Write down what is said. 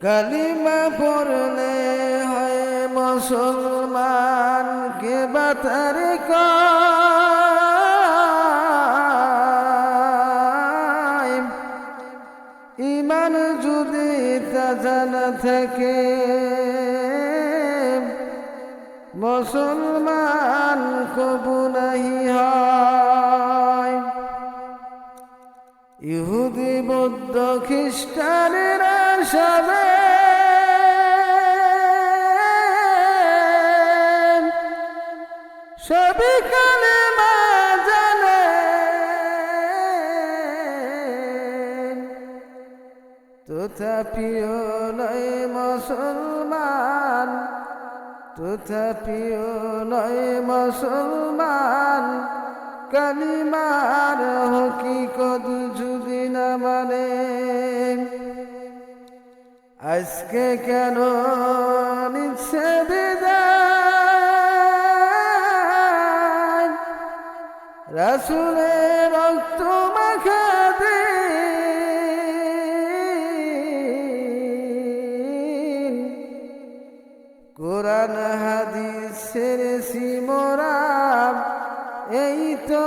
কালিমা পড়লে হয় মুসলমান, কে বাতার ইমান যদি তা থাকে, মুসলমান কবু নাহি হয়। ইহুদি, বৌদ্ধ, খ্রিস্টানেরা সবে সবে কালে মা জানে। তথাপিও নয় মুসলমান তথাপিও নয় মুসলমান কালিমার হকিকত যদি আজকে কেন নিচ্ছে বিদায়? রাসুলের রক্ত মাখাতে কোরআন হাদিসের সিমরাম এই তো